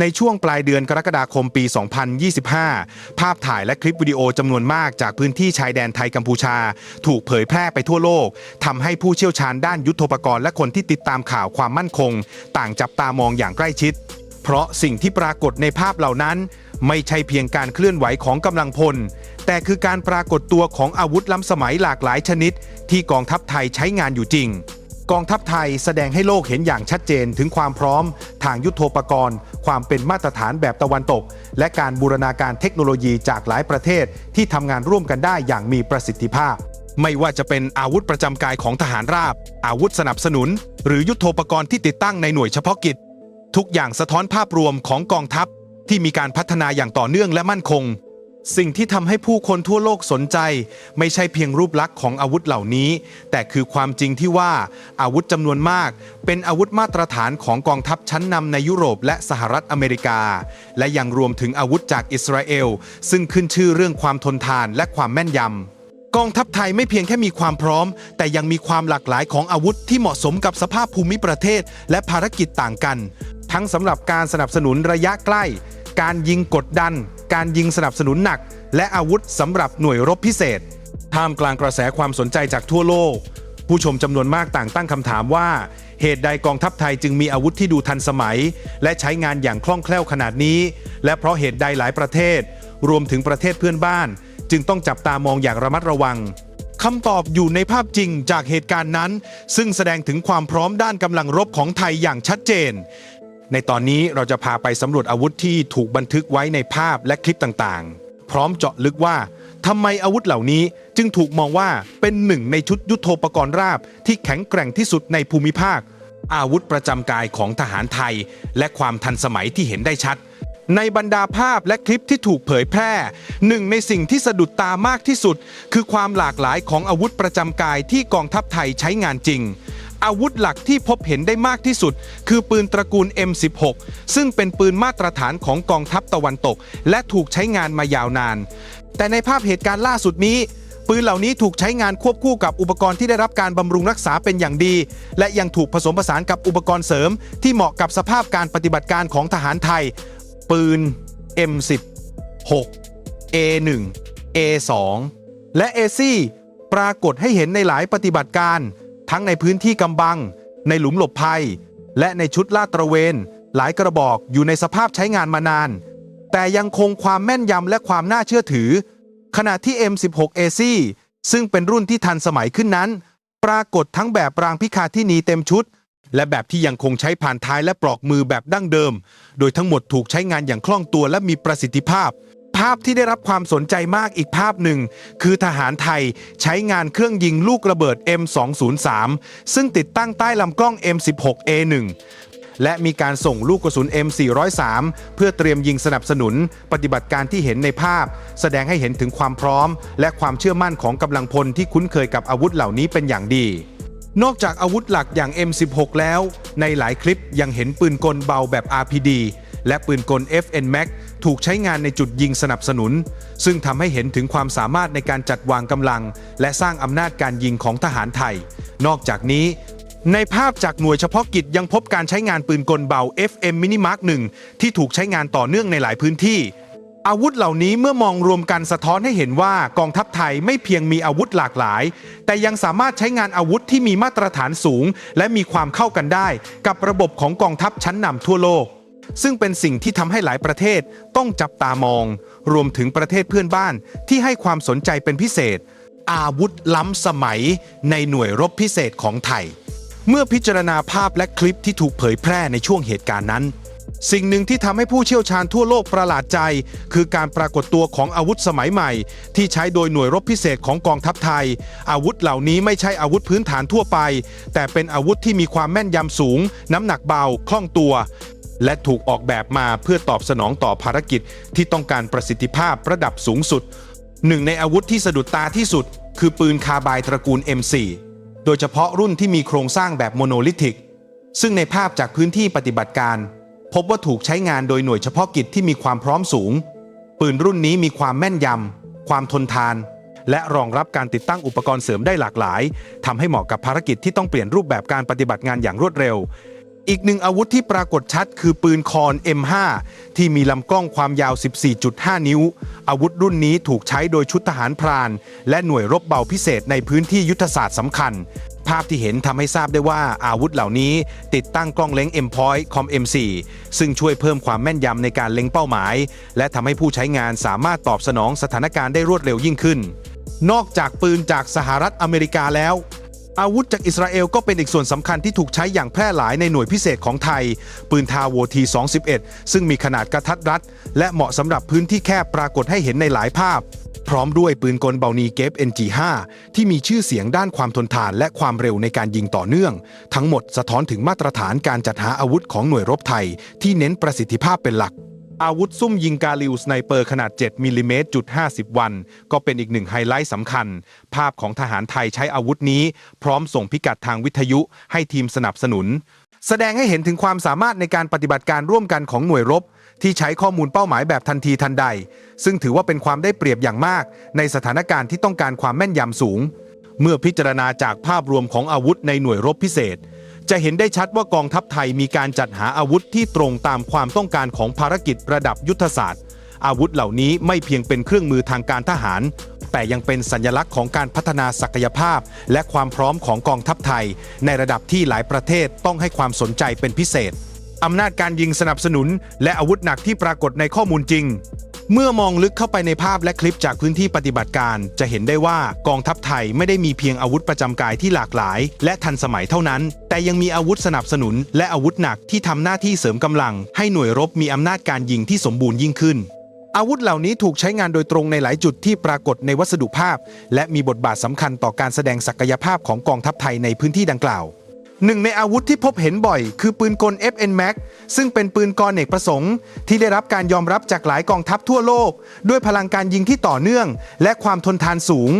ในช่วงปลายเดือนกรกฎาคมปี 2025 ภาพถ่ายและคลิปวิดีโอจำนวนมากจากพื้นที่ชายแดนไทยกัมพูชา ถูกเผยแพร่ไปทั่วโลกทำให้ผู้เชี่ยวชาญด้านยุทโธปกรณ์และคนที่ติดตามข่าวความมั่นคง ต่างจับตามองอย่างใกล้ชิด เพราะสิ่งที่ปรากฏในภาพเหล่านั้น ไม่ใช่เพียงการเคลื่อนไหวของกำลังพล แต่คือการปรากฏตัวของอาวุธล้ำสมัยหลากหลายชนิด ที่กองทัพไทยใช้งานอยู่จริง กองทัพไทยแสดงให้โลกเห็นอย่างชัดเจนถึงความพร้อม ทางยุทโธปกรณ์ ความเป็นมาตรฐานแบบตะวันตก และการบูรณาการเทคโนโลยีจากหลายประเทศที่ทำงานร่วมกันได้อย่างมีประสิทธิภาพ ไม่ว่าจะเป็นอาวุธประจำกายของทหารราบ อาวุธสนับสนุน หรือยุทโธปกรณ์ที่ติดตั้งในหน่วยเฉพาะกิจ ทุกอย่างสะท้อนภาพรวมของกองทัพที่มีการพัฒนาอย่างต่อเนื่องและมั่นคง สิ่งที่ทำให้ผู้คนทั่วโลกสนใจ ไม่ใช่เพียงรูปลักษณ์ของอาวุธเหล่านี้ แต่คือความจริงที่ว่าอาวุธจำนวนมาก เป็นอาวุธมาตรฐานของกองทัพชั้นนำในยุโรปและสหรัฐอเมริกา และยังรวมถึงอาวุธจากอิสราเอล ซึ่งขึ้นชื่อเรื่องความทนทานและความแม่นยำกองทัพไทยไม่เพียงแค่มีความพร้อม แต่ยังมีความหลากหลายของอาวุธที่เหมาะสมกับสภาพภูมิประเทศ และภารกิจต่างกัน ทั้งสำหรับการสนับสนุนระยะใกล้ การยิงกดดัน การยิงสนับสนุนหนัก และอาวุธสำหรับหน่วยรบพิเศษ ท่ามกลางกระแสความสนใจจากทั่วโลก ผู้ชมจำนวนมากต่างตั้งคำถามว่า เหตุใดกองทัพไทยจึงมีอาวุธที่ดูทันสมัย และใช้งานอย่างคล่องแคล่วขนาดนี้ และเพราะเหตุใดหลายประเทศ รวมถึงประเทศเพื่อนบ้าน จึงต้องจับตามองอย่างระมัดระวังคำตอบอยู่ในภาพจริงจากเหตุการณ์นั้น ซึ่งแสดงถึงความพร้อมด้านกำลังรบของไทยอย่างชัดเจน ในตอนนี้เราจะพาไปสำรวจอาวุธที่ถูกบันทึกไว้ในภาพและคลิปต่างๆ พร้อมเจาะลึกว่าทำไมอาวุธเหล่านี้จึงถูกมองว่าเป็นหนึ่งในชุดยุทโธปกรณ์ราบ ที่แข็งแกร่งที่สุดในภูมิภาค อาวุธประจำกายของทหารไทย และความทันสมัยที่เห็นได้ชัด ในบรรดาภาพและคลิปที่ถูกเผยแพร่ หนึ่งในสิ่งที่สะดุดตามากที่สุด คือความหลากหลายของอาวุธประจำกายที่กองทัพไทยใช้งานจริง อาวุธหลักที่พบเห็นได้มากที่สุด คือปืนตระกูล M16 ซึ่งเป็นปืนมาตรฐานของกองทัพตะวันตก และถูกใช้งานมายาวนาน แต่ในภาพเหตุการณ์ล่าสุดนี้ ปืนเหล่านี้ถูกใช้งานควบคู่กับอุปกรณ์ที่ได้รับการบำรุงรักษาเป็นอย่างดี และยังถูกผสมผสานกับอุปกรณ์เสริม ที่เหมาะกับสภาพการปฏิบัติการของทหารไทย ปืน M16A1 A2 และ AC ปรากฏให้เห็นในหลายปฏิบัติการ ทั้งในพื้นที่กำบัง ในหลุมหลบภัย และในชุดลาดตระเวน หลายกระบอกอยู่ในสภาพใช้งานมานาน แต่ยังคงความแม่นยำและความน่าเชื่อถือ ขณะที่ M16AC ซึ่งเป็นรุ่นที่ทันสมัยขึ้นนั้น ปรากฏทั้งแบบรางพิฆาที่นีเต็มชุด และแบบที่ยังคงใช้ผ่านท้ายและปลอกมือแบบดั้งเดิม โดยทั้งหมดถูกใช้งานอย่างคล่องตัวและมีประสิทธิภาพ ภาพที่ได้รับความสนใจมากอีกภาพหนึ่ง คือทหารไทยใช้งานเครื่องยิงลูกระเบิด M203 ซึ่งติดตั้งใต้ลำกล้อง M16A1 และมีการส่งลูกกระสุน M403 เพื่อเตรียมยิงสนับสนุน ปฏิบัติการที่เห็นในภาพ แสดงให้เห็นถึงความพร้อม และความเชื่อมั่นของกำลังพลที่คุ้นเคยกับอาวุธเหล่านี้เป็นอย่างดี นอกจากอาวุธหลักอย่าง M16 แล้ว ในหลายคลิปยังเห็นปืนกลเบาแบบ RPD และปืนกล FN Max ถูกใช้งานในจุดยิงสนับสนุน ซึ่งทำให้เห็นถึงความสามารถในการจัดวางกำลัง และสร้างอำนาจการยิงของทหารไทย นอกจากนี้ ในภาพจากหน่วยเฉพาะกิจยังพบการใช้งานปืนกลเบา FM Mini Mark 1ที่ถูกใช้งานต่อเนื่องในหลายพื้นที่ อาวุธเหล่านี้เมื่อมองรวมกันสะท้อนให้เห็นว่ากองทัพไทยไม่เพียงมีอาวุธหลากหลาย แต่ยังสามารถใช้งานอาวุธที่มีมาตรฐานสูง และมีความเข้ากันได้ กับระบบของกองทัพชั้นนำทั่วโลก ซึ่งเป็นสิ่งที่ทำให้หลายประเทศต้องจับตามอง รวมถึงประเทศเพื่อนบ้านที่ให้ความสนใจเป็นพิเศษ อาวุธล้ำสมัยในหน่วยรบพิเศษของไทย เมื่อพิจารณาภาพและคลิปที่ถูกเผยแพร่ในช่วงเหตุการณ์นั้น สิ่งหนึ่งที่ทำให้ผู้เชี่ยวชาญทั่วโลกประหลาดใจ คือการปรากฏตัวของอาวุธสมัยใหม่ ที่ใช้โดยหน่วยรบพิเศษของกองทัพไทย อาวุธเหล่านี้ไม่ใช่อาวุธพื้นฐานทั่วไป แต่เป็นอาวุธที่มีความแม่นยำสูง น้ำหนักเบาคล่องตัว และถูกออกแบบมาเพื่อตอบสนองต่อภารกิจที่ต้องการประสิทธิภาพระดับสูงสุด หนึ่งในอาวุธที่สะดุดตาที่สุด คือปืนคาบายตระกูล M4 โดยเฉพาะรุ่นที่มีโครงสร้างแบบโมโนลิธิก ซึ่งในภาพจากพื้นที่ปฏิบัติการ พบว่าถูกใช้งานโดยหน่วยเฉพาะกิจที่มีความพร้อมสูง ปืนรุ่นนี้มีความแม่นยำ ความทนทาน และรองรับการติดตั้งอุปกรณ์เสริมได้หลากหลายทำให้เหมาะกับภารกิจที่ต้องเปลี่ยนรูปแบบการปฏิบัติงานอย่างรวดเร็ว อีกหนึ่งอาวุธที่ปรากฏชัดคือปืนคอน M5 ที่มีลำกล้องความยาว 14.5 นิ้ว อาวุธรุ่นนี้ถูกใช้โดยชุดทหารพราน และหน่วยรบเบาพิเศษในพื้นที่ยุทธศาสตร์สำคัญ ภาพที่เห็นทำให้ทราบได้ว่าอาวุธเหล่านี้ติดตั้งกล้องเล็ง M-Point Com M4 ซึ่งช่วยเพิ่มความแม่นยำในการเล็งเป้าหมาย และทำให้ผู้ใช้งานสามารถตอบสนองสถานการณ์ได้รวดเร็วยิ่งขึ้น นอกจากปืนจากสหรัฐอเมริกาแล้ว อาวุธจากอิสราเอลก็เป็นอีกส่วนสำคัญที่ถูกใช้อย่างแพร่หลายในหน่วยพิเศษของไทย ปืนทาโวที211 ซึ่งมีขนาดกระทัดรัด และเหมาะสำหรับพื้นที่แคบปรากฏให้เห็นในหลายภาพ พร้อมด้วยปืนกลเบานีเกฟ NG5 ที่มีชื่อเสียงด้านความทนทานและความเร็วในการยิงต่อเนื่อง ทั้งหมดสะท้อนถึงมาตรฐานการจัดหาอาวุธของหน่วยรบไทย ที่เน้นประสิทธิภาพเป็นหลัก อาวุธซุ่มยิงกาลิวสไนเปอร์ขนาด 7มิลลิเมตรจุด50 วัน ก็เป็นอีกหนึ่งไฮไลท์สำคัญ ภาพของทหารไทยใช้อาวุธนี้ พร้อมส่งพิกัดทางวิทยุให้ทีมสนับสนุน แสดงให้เห็นถึงความสามารถในการปฏิบัติการร่วมกันของหน่วยรบ ที่ใช้ข้อมูลเป้าหมายแบบทันทีทันใด ซึ่งถือว่าเป็นความได้เปรียบอย่างมาก ในสถานการณ์ที่ต้องการความแม่นยำสูง เมื่อพิจารณาจากภาพรวมของอาวุธในหน่วยรบพิเศษ จะเห็นได้ชัดว่ากองทัพไทยมีการจัดหาอาวุธที่ตรงตามความต้องการของภารกิจระดับยุทธศาสตร์ อาวุธเหล่านี้ไม่เพียงเป็นเครื่องมือทางการทหาร แต่ยังเป็นสัญลักษณ์ของการพัฒนาศักยภาพ และความพร้อมของกองทัพไทย ในระดับที่หลายประเทศต้องให้ความสนใจเป็นพิเศษอำนาจการยิงสนับสนุน และอาวุธหนักที่ปรากฏในข้อมูลจริง เมื่อมองลึกเข้าไปในภาพและคลิปจากพื้นที่ปฏิบัติการ จะเห็นได้ว่ากองทัพไทยไม่ได้มีเพียงอาวุธประจำกายที่หลากหลาย และทันสมัยเท่านั้น แต่ยังมีอาวุธสนับสนุน และอาวุธหนักที่ทำหน้าที่เสริมกำลัง ให้หน่วยรบมีอำนาจการยิงที่สมบูรณ์ยิ่งขึ้น อาวุธเหล่านี้ถูกใช้งานโดยตรงในหลายจุดที่ปรากฏในวัสดุภาพ และมีบทบาทสำคัญต่อการแสดงศักยภาพของกองทัพไทยในพื้นที่ดังกล่าว หนึ่งในอาวุธที่พบเห็นบ่อย คือปืนกล FN Max ซึ่งเป็นปืนกลเอกประสงค์ ที่ได้รับการยอมรับจากหลายกองทัพทั่วโลก ด้วยพลังการยิงที่ต่อเนื่อง และความทนทานสูง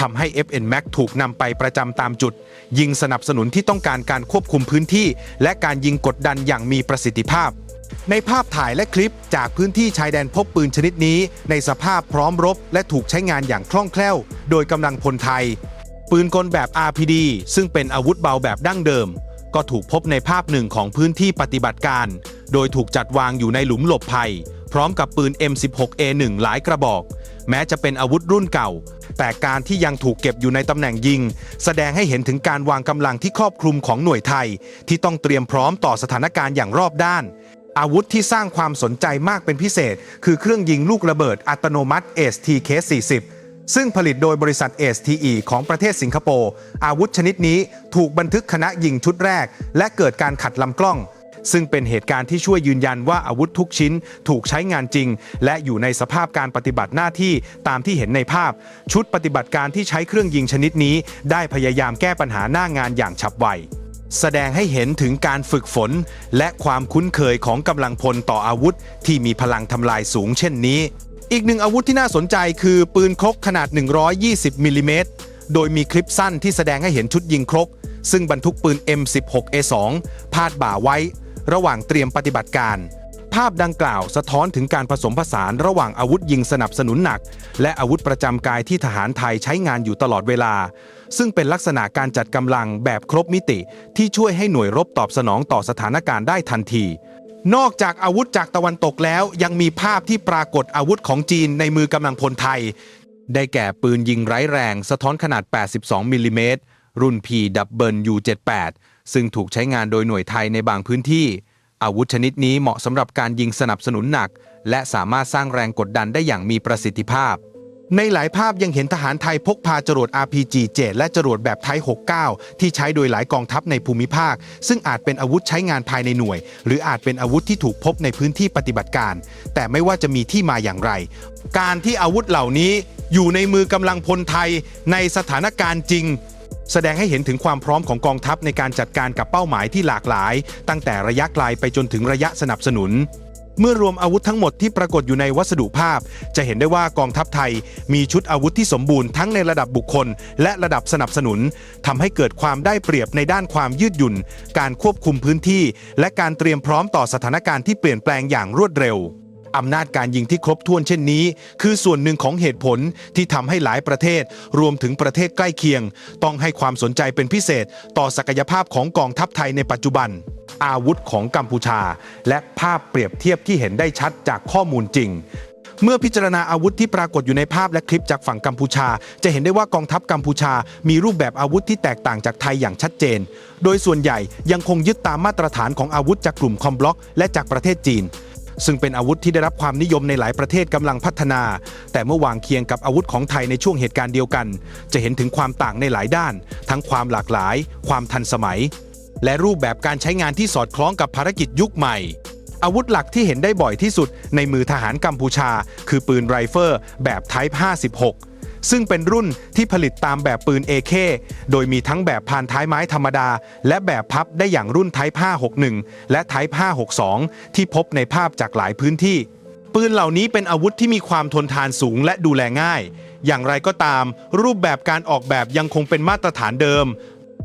ทำให้ FN Max ถูกนำไปประจำตามจุด ยิงสนับสนุนที่ต้องการการควบคุมพื้นที่ และการยิงกดดันอย่างมีประสิทธิภาพ ในภาพถ่ายและคลิปจากพื้นที่ชายแดนพบปืนชนิดนี้ ในสภาพพร้อมรบ และถูกใช้งานอย่างคล่องแคล่ว โดยกำลังพลไทย ปืนกลแบบ RPD ซึ่งเป็นอาวุธเบาแบบดั้งเดิม ก็ถูกพบในภาพหนึ่งของพื้นที่ปฏิบัติการ โดยถูกจัดวางอยู่ในหลุมหลบภัย พร้อมกับปืน M16A1 หลายกระบอก แม้จะเป็นอาวุธรุ่นเก่า แต่การที่ยังถูกเก็บอยู่ในตำแหน่งยิง แสดงให้เห็นถึงการวางกำลังที่ครอบคลุมของหน่วยไทย ที่ต้องเตรียมพร้อมต่อสถานการณ์อย่างรอบด้านอาวุธที่สร้างความสนใจมากเป็นพิเศษ คือเครื่องยิงลูกระเบิดอัตโนมัติ STK-40 ซึ่งผลิตโดยบริษัท STE ของประเทศสิงคโปร์ อาวุธชนิดนี้ถูกบันทึกคณะยิงชุดแรก และเกิดการขัดลำกล้อง ซึ่งเป็นเหตุการณ์ที่ช่วยยืนยันว่าอาวุธทุกชิ้นถูกใช้งานจริง และอยู่ในสภาพการปฏิบัติหน้าที่ตามที่เห็นในภาพ ชุดปฏิบัติการที่ใช้เครื่องยิงชนิดนี้ ได้พยายามแก้ปัญหาหน้างานอย่างฉับไวแสดงให้เห็นถึงการฝึกฝน และความคุ้นเคยของกำลังพลต่ออาวุธ ที่มีพลังทำลายสูงเช่นนี้ อีกหนึ่งอาวุธที่น่าสนใจคือปืนครกขนาด 120มิลลิเมตรโดยมีคลิปสั้นที่แสดงให้เห็นชุดยิงครก ซึ่งบรรทุกปืน M16A2 พาดบ่าไว้ ระหว่างเตรียมปฏิบัติการ ภาพดังกล่าวสะท้อนถึงการผสมผสานระหว่างอาวุธยิงสนับสนุนหนัก และอาวุธประจำกายที่ทหารไทยใช้งานอยู่ตลอดเวลา ซึ่งเป็นลักษณะการจัดกำลังแบบครบมิติ ที่ช่วยให้หน่วยรบตอบสนองต่อสถานการณ์ได้ทันที นอกจากอาวุธจากตะวันตกแล้วยังมีภาพที่ปรากฏอาวุธของจีนในมือกำลังพลไทย ได้แก่ปืนยิงไร้แรง สะท้อนขนาด 82 มิลลิเมตร รุ่น PW-78 ซึ่งถูกใช้งานโดยหน่วยไทยในบางพื้นที่ อาวุธชนิดนี้เหมาะสำหรับการยิงสนับสนุนหนัก และสามารถสร้างแรงกดดันได้อย่างมีประสิทธิภาพ ในหลายภาพยังเห็นทหารไทยพกพาจรวด RPG-7 และจรวดแบบไทย 69 ที่ใช้โดยหลายกองทัพในภูมิภาค ซึ่งอาจเป็นอาวุธใช้งานภายในหน่วย หรืออาจเป็นอาวุธที่ถูกพบในพื้นที่ปฏิบัติการ แต่ไม่ว่าจะมีที่มาอย่างไร การที่อาวุธเหล่านี้อยู่ในมือกำลังพลไทยในสถานการณ์จริง แสดงให้เห็นถึงความพร้อมของกองทัพในการจัดการกับเป้าหมายที่หลากหลาย ตั้งแต่ระยะไกลไปจนถึงระยะสนับสนุน เมื่อรวมอาวุธทั้งหมดที่ปรากฏอยู่ในวัสดุภาพ จะเห็นได้ว่ากองทัพไทย มีชุดอาวุธที่สมบูรณ์ทั้งในระดับบุคคล และระดับสนับสนุนทำให้เกิดความได้เปรียบในด้านความยืดหยุ่น การควบคุมพื้นที่ และการเตรียมพร้อมต่อสถานการณ์ที่เปลี่ยนแปลงอย่างรวดเร็วอำนาจการยิงที่ครบถ้วนเช่นนี้ คือส่วนหนึ่งของเหตุผลที่ทำให้หลายประเทศ รวมถึงประเทศใกล้เคียง ต้องให้ความสนใจเป็นพิเศษ ต่อศักยภาพของกองทัพไทยในปัจจุบัน อาวุธของกัมพูชา และภาพเปรียบเทียบที่เห็นได้ชัดจากข้อมูลจริง เมื่อพิจารณาอาวุธที่ปรากฏอยู่ในภาพและคลิปจากฝั่งกัมพูชา จะเห็นได้ว่ากองทัพกัมพูชา มีรูปแบบอาวุธที่แตกต่างจากไทยอย่างชัดเจน โดยส่วนใหญ่ยังคงยึดตามมาตรฐานของอาวุธจากกลุ่มคอมบล็อก และจากประเทศจีนซึ่งเป็นอาวุธที่ได้รับความนิยมในหลายประเทศกำลังพัฒนา แต่เมื่อวางเคียงกับอาวุธของไทยในช่วงเหตุการณ์เดียวกัน จะเห็นถึงความต่างในหลายด้าน ทั้งความหลากหลาย ความทันสมัย และรูปแบบการใช้งานที่สอดคล้องกับภารกิจยุคใหม่ อาวุธหลักที่เห็นได้บ่อยที่สุดในมือทหารกัมพูชา คือปืนไรเฟิลแบบ Type 56 ซึ่งเป็นรุ่นที่ผลิตตามแบบปืน AK โดยมีทั้งแบบพานท้ายไม้ธรรมดา และแบบพับได้อย่างรุ่น Type 561 และ Type 562 ที่พบในภาพจากหลายพื้นที่ ปืนเหล่านี้เป็นอาวุธที่มีความทนทานสูงและดูแลง่ายอย่างไรก็ตาม รูปแบบการออกแบบยังคงเป็นมาตรฐานเดิม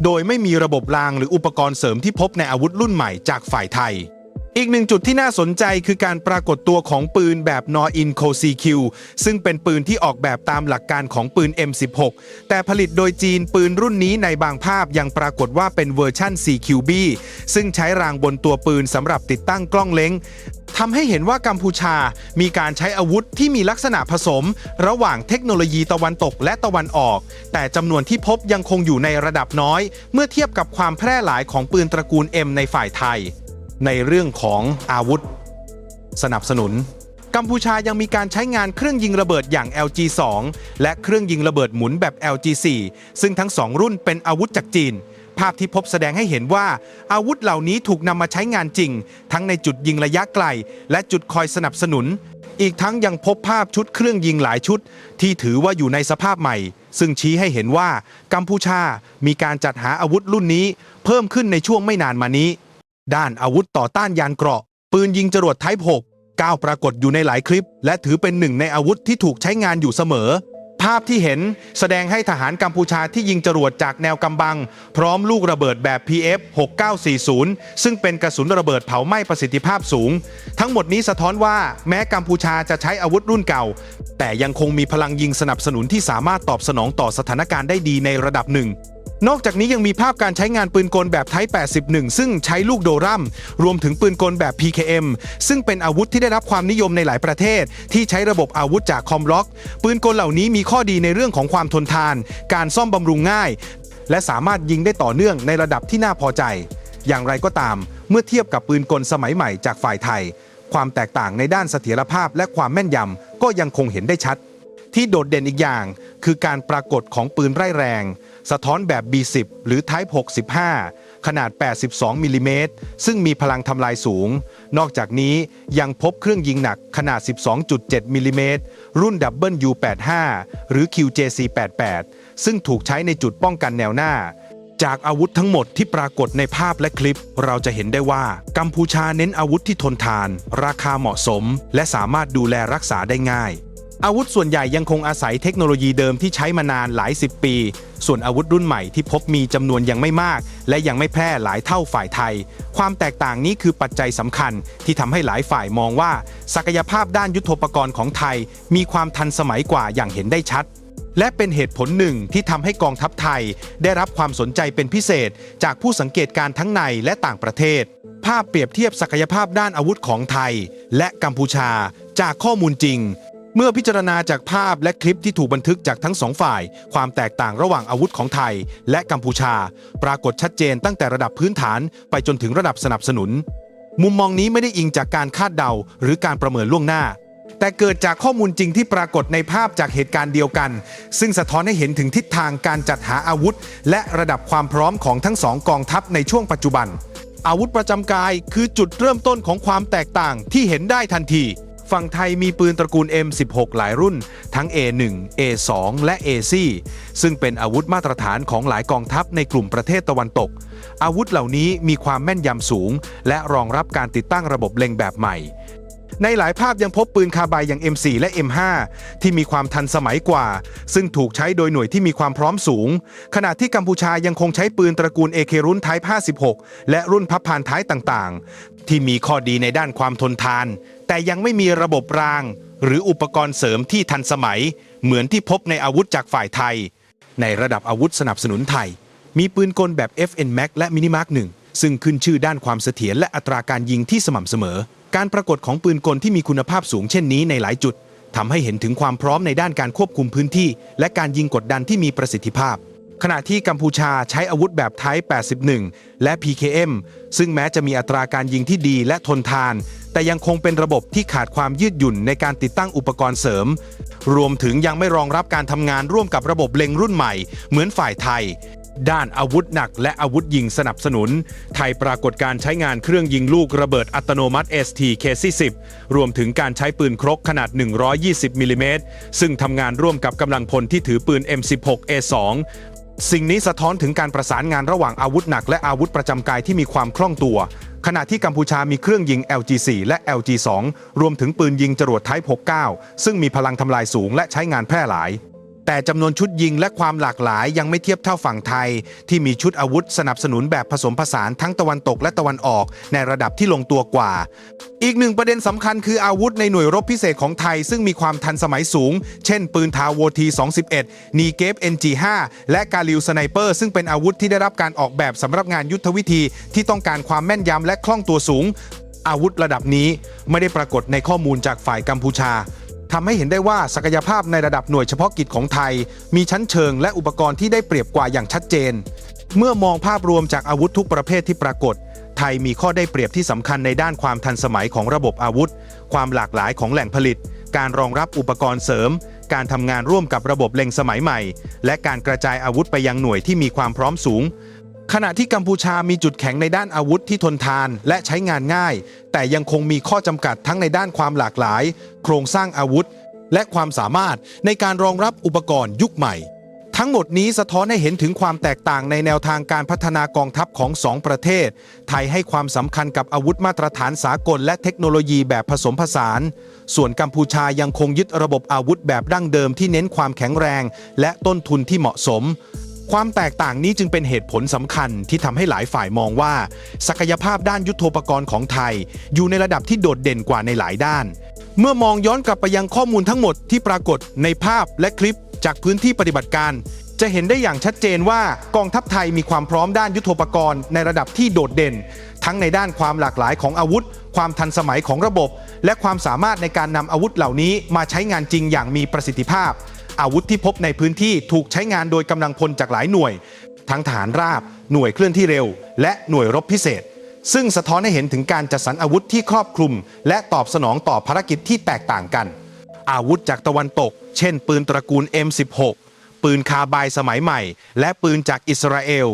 โดยไม่มีระบบรางหรืออุปกรณ์เสริมที่พบในอาวุธรุ่นใหม่จากฝ่ายไทย อีกหนึ่งจุดที่น่าสนใจคือการปรากฏตัวของปืนแบบ n o r i n c o CQ ซึ่งเป็นปืนที่ออกแบบตามหลักการของปืน M16 แต่ผลิตโดยจีนปืนรุ่นนี้ในบางภาพยังปรากฏว่าเป็นเวอร์ชั่น CQB ซึ่งใช้รางบนตัวปืนสำหรับติดตั้งกล้องเล้งทำให้เห็นว่ากัมพูชามีการใช้อาวุธที่มีลักษณะผสม ระหว่างเทคโนโลยีตะวันตกและตะวันออก แต่จำนวนที่พบยังคงอยู่ในระดับน้อย เมื่อเทียบกับความแพร่หลายของปืนตระกูล M ในฝ่ายไทย ในเรื่องของอาวุธ สนับสนุน กัมพูชายังมีการใช้งานเครื่องยิงระเบิดอย่าง LG2 และเครื่องยิงระเบิดหมุนแบบ LG4 ซึ่งทั้งสองรุ่นเป็นอาวุธจากจีนภาพที่พบแสดงให้เห็นว่า อาวุธเหล่านี้ถูกนำมาใช้งานจริง ทั้งในจุดยิงระยะไกล และจุดคอยสนับสนุน อีกทั้งยังพบภาพชุดเครื่องยิงหลายชุด ที่ถือว่าอยู่ในสภาพใหม่ ซึ่งชี้ให้เห็นว่ากัมพูชามีการจัดหาอาวุธรุ่นนี้ เพิ่มขึ้นในช่วงไม่นานมานี้ ด้านอาวุธต่อต้านยานเกราะ ปืนยิงจรวดไทป์6ก้าวปรากฏอยู่ในหลายคลิป และถือเป็นหนึ่งในอาวุธที่ถูกใช้งานอยู่เสมอ ภาพที่เห็นแสดงให้ทหารกัมพูชาที่ยิงจรวดจากแนวกำบัง พร้อมลูกระเบิดแบบ PF 6940 ซึ่งเป็นกระสุนระเบิดเผาไหม้ประสิทธิภาพสูง ทั้งหมดนี้สะท้อนว่าแม้กัมพูชาจะใช้อาวุธรุ่นเก่า แต่ยังคงมีพลังยิงสนับสนุนที่สามารถตอบสนองต่อสถานการณ์ได้ดีในระดับหนึ่ง นอกจากนี้ยังมีภาพการใช้งานปืนกลแบบไทป์81 ซึ่งใช้ลูกโดรัม รวมถึงปืนกลแบบ PKM ซึ่งเป็นอาวุธที่ได้รับความนิยมในหลายประเทศ ที่ใช้ระบบอาวุธจากคอมล็อก ปืนกลเหล่านี้มีข้อดีในเรื่องของความทนทาน การซ่อมบำรุงง่าย และสามารถยิงได้ต่อเนื่องในระดับที่น่าพอใจ อย่างไรก็ตาม เมื่อเทียบกับปืนกลสมัยใหม่จากฝ่ายไทย ความแตกต่างในด้านเสถียรภาพและความแม่นยำก็ยังคงเห็นได้ชัด ที่โดดเด่นอีกอย่าง คือการปรากฏของปืนไร้แรง สะท้อนแบบ B10 หรือ Type 65 ขนาด 82 มิลลิเมตร ซึ่งมีพลังทำลายสูง นอกจากนี้ยังพบเครื่องยิงหนักขนาด 12.7 มิลลิเมตร รุ่น WU85 หรือ QJC88 ซึ่งถูกใช้ในจุดป้องกันแนวหน้า จากอาวุธทั้งหมดที่ปรากฏในภาพและคลิป เราจะเห็นได้ว่า กัมพูชาเน้นอาวุธที่ทนทาน ราคาเหมาะสม และสามารถดูแลรักษาได้ง่าย อาวุธส่วนใหญ่ยังคงอาศัยเทคโนโลยีเดิมที่ใช้มานานหลายสิบปี ส่วนอาวุธรุ่นใหม่ที่พบมีจำนวนยังไม่มาก และยังไม่แพร่หลายเท่าฝ่ายไทย ความแตกต่างนี้คือปัจจัยสำคัญที่ทำให้หลายฝ่ายมองว่า ศักยภาพด้านยุทโธปกรณ์ของไทย มีความทันสมัยกว่าอย่างเห็นได้ชัดและเป็นเหตุผลหนึ่งที่ทำให้กองทัพไทย ได้รับความสนใจเป็นพิเศษ จากผู้สังเกตการณ์ทั้งในและต่างประเทศ ภาพเปรียบเทียบศักยภาพด้านอาวุธของไทย และกัมพูชา จากข้อมูลจริง เมื่อพิจารณาจากภาพและคลิปที่ถูกบันทึกจากทั้งสองฝ่าย ความแตกต่างระหว่างอาวุธของไทย และกัมพูชา ปรากฏชัดเจนตั้งแต่ระดับพื้นฐานไปจนถึงระดับสนับสนุน มุมมองนี้ไม่ได้อิงจากการคาดเดาหรือการประเมินล่วงหน้า แต่เกิดจากข้อมูลจริงที่ปรากฏในภาพจากเหตุการณ์เดียวกัน ซึ่งสะท้อนให้เห็นถึงทิศทางการจัดหาอาวุธ และระดับความพร้อมของทั้งสองกองทัพในช่วงปัจจุบัน อาวุธประจำกายคือจุดเริ่มต้นของความแตกต่างที่เห็นได้ทันที ฝั่งไทยมีปืนตระกูล M16 หลายรุ่น ทั้ง A1 A2 และ AC ซึ่งเป็นอาวุธมาตรฐานของหลายกองทัพในกลุ่มประเทศตะวันตก อาวุธเหล่านี้มีความแม่นยำสูง และรองรับการติดตั้งระบบเล็งแบบใหม่ ในหลายภาพยังพบปืนคาร์ไบอย่าง M4 และ M5 ที่มีความทันสมัยกว่า ซึ่งถูกใช้โดยหน่วยที่มีความพร้อมสูง ขณะที่กัมพูชายังคงใช้ปืนตระกูล AK รุ่น Type 56และรุ่นพับพานท้ายต่างๆ ที่มีข้อดีในด้านความทนทาน แต่ยังไม่มีระบบราง หรืออุปกรณ์เสริมที่ทันสมัย เหมือนที่พบในอาวุธจากฝ่ายไทย ในระดับอาวุธสนับสนุนไทย มีปืนกลแบบ FN Max และ Minimark 1 ซึ่งขึ้นชื่อด้านความเสถียรและอัตราการยิงที่สม่ำเสมอ การปรากฏของปืนกลที่มีคุณภาพสูงเช่นนี้ในหลายจุดทำให้เห็นถึงความพร้อมในด้านการควบคุมพื้นที่ และการยิงกดดันที่มีประสิทธิภาพ ขณะที่กัมพูชาใช้อาวุธแบบไทป์81 และ PKM ซึ่งแม้จะมีอัตราการยิงที่ดีและทนทาน แต่ยังคงเป็นระบบที่ขาดความยืดหยุ่นในการติดตั้งอุปกรณ์เสริม รวมถึงยังไม่รองรับการทำงานร่วมกับระบบเล็งรุ่นใหม่ เหมือนฝ่ายไทย ด้านอาวุธหนักและอาวุธยิงสนับสนุน ไทยปรากฏการใช้งานเครื่องยิงลูกระเบิดอัตโนมัติ ST KC10 รวมถึงการใช้ปืนครกขนาด 120มิลลิเมตรซึ่งทำงานร่วมกับกำลังพลที่ถือปืน M16A2 สิ่งนี้สะท้อนถึงการประสานงานระหว่างอาวุธหนักและอาวุธประจำกายที่มีความคล่องตัว ขณะที่กัมพูชามีเครื่องยิง LG4 และ LG2 รวมถึงปืนยิงจรวด Type 69 ซึ่งมีพลังทำลายสูงและใช้งานแพร่หลาย แต่จำนวนชุดยิงและความหลากหลายยังไม่เทียบเท่าฝั่งไทย ที่มีชุดอาวุธสนับสนุนแบบผสมผสานทั้งตะวันตกและตะวันออก ในระดับที่ลงตัวกว่า อีกหนึ่งประเด็นสำคัญคืออาวุธในหน่วยรบพิเศษของไทย ซึ่งมีความทันสมัยสูง เช่น ปืนทาโวที 21นีเกฟ NG5 และกาลิวสไนเปอร์ซึ่งเป็นอาวุธที่ได้รับการออกแบบสำหรับงานยุทธวิธีที่ต้องการความแม่นยำและคล่องตัวสูง อาวุธระดับนี้ไม่ได้ปรากฏในข้อมูลจากฝ่ายกัมพูชา ทำให้เห็นได้ว่าศักยภาพในระดับหน่วยเฉพาะกิจของไทย มีชั้นเชิงและอุปกรณ์ที่ได้เปรียบกว่าอย่างชัดเจน เมื่อมองภาพรวมจากอาวุธทุกประเภทที่ปรากฏ ไทยมีข้อได้เปรียบที่สำคัญในด้านความทันสมัยของระบบอาวุธ ความหลากหลายของแหล่งผลิต การรองรับอุปกรณ์เสริม การทำงานร่วมกับระบบเล็งสมัยใหม่ และการกระจายอาวุธไปยังหน่วยที่มีความพร้อมสูง ขณะที่กัมพูชามีจุดแข็งในด้านอาวุธที่ทนทานและใช้งานง่าย แต่ยังคงมีข้อจำกัดทั้งในด้านความหลากหลาย โครงสร้างอาวุธ และความสามารถในการรองรับอุปกรณ์ยุคใหม่ ทั้งหมดนี้สะท้อนให้เห็นถึงความแตกต่างในแนวทางการพัฒนากองทัพของสองประเทศ ไทยให้ความสำคัญกับอาวุธมาตรฐานสากลและเทคโนโลยีแบบผสมผสาน ส่วนกัมพูชายังคงยึดระบบอาวุธแบบดั้งเดิมที่เน้นความแข็งแรง และต้นทุนที่เหมาะสม ความแตกต่างนี้จึงเป็นเหตุผลสำคัญที่ทำให้หลายฝ่ายมองว่า ศักยภาพด้านยุทโธปกรณ์ของไทย อยู่ในระดับที่โดดเด่นกว่าในหลายด้าน เมื่อมองย้อนกลับไปยังข้อมูลทั้งหมดที่ปรากฏในภาพและคลิปจากพื้นที่ปฏิบัติการ จะเห็นได้อย่างชัดเจนว่ากองทัพไทยมีความพร้อมด้านยุทโธปกรณ์ในระดับที่โดดเด่น ทั้งในด้านความหลากหลายของอาวุธ ความทันสมัยของระบบ และความสามารถในการนำอาวุธเหล่านี้มาใช้งานจริงอย่างมีประสิทธิภาพ อาวุธที่พบในพื้นที่ถูกใช้งานโดยกำลังพลจากหลายหน่วย ทั้งฐานราบ หน่วยเคลื่อนที่เร็ว และหน่วยรบพิเศษ ซึ่งสะท้อนให้เห็นถึงการจัดสรรอาวุธที่ครอบคลุม และตอบสนองต่อภารกิจที่แตกต่างกัน อาวุธจากตะวันตก เช่น ปืนตระกูล M16 ปืนคาบายสมัยใหม่ และปืนจากอิสราเอล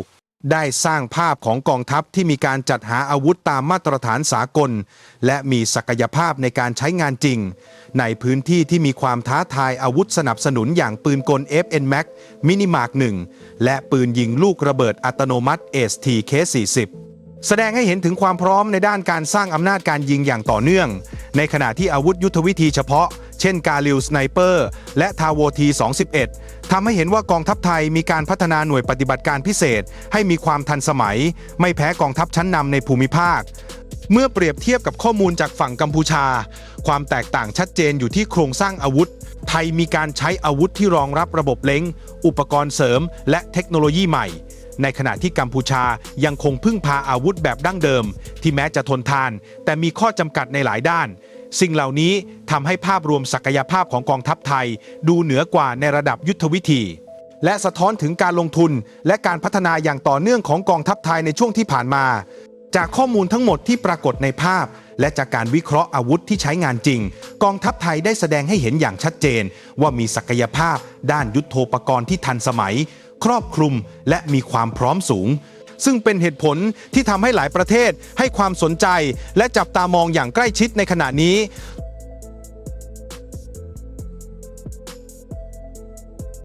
ได้สร้างภาพของกองทัพที่มีการจัดหาอาวุธตามมาตรฐานสากล และมีศักยภาพในการใช้งานจริง ในพื้นที่ที่มีความท้าทายอาวุธสนับสนุนอย่างปืนกล FN Max มินิมาร์ก1และปืนยิงลูกระเบิดอัตโนมัติ ST K40 แสดงให้เห็นถึงความพร้อมในด้านการสร้างอำนาจการยิงอย่างต่อเนื่อง ในขณะที่อาวุธยุทธวิธีเฉพาะ เช่นกาลิวสไนเปอร์และทาโวที 21ทำให้เห็นว่ากองทัพไทยมีการพัฒนาหน่วยปฏิบัติการพิเศษ ให้มีความทันสมัย ไม่แพ้กองทัพชั้นนำในภูมิภาค เมื่อเปรียบเทียบกับข้อมูลจากฝั่งกัมพูชา ความแตกต่างชัดเจนอยู่ที่โครงสร้างอาวุธ ไทยมีการใช้อาวุธที่รองรับระบบเล้ง อุปกรณ์เสริม และเทคโนโลยีใหม่ ในขณะที่กัมพูชายังคงพึ่งพาอาวุธแบบดั้งเดิม ที่แม้จะทนทาน แต่มีข้อจำกัดในหลายด้าน สิ่งเหล่านี้ทำให้ภาพรวมศักยภาพของกองทัพไทย ดูเหนือกว่าในระดับยุทธวิธีและสะท้อนถึงการลงทุน และการพัฒนาอย่างต่อเนื่องของกองทัพไทยในช่วงที่ผ่านมา จากข้อมูลทั้งหมดที่ปรากฏในภาพ และจากการวิเคราะห์อาวุธที่ใช้งานจริง กองทัพไทยได้แสดงให้เห็นอย่างชัดเจน ว่ามีศักยภาพ ด้านยุทโธปกรณ์ที่ทันสมัย ครอบคลุมและมีความพร้อมสูง ซึ่งเป็นเหตุผลที่ทำให้หลายประเทศให้ความสนใจ และจับตามองอย่างใกล้ชิดในขณะนี้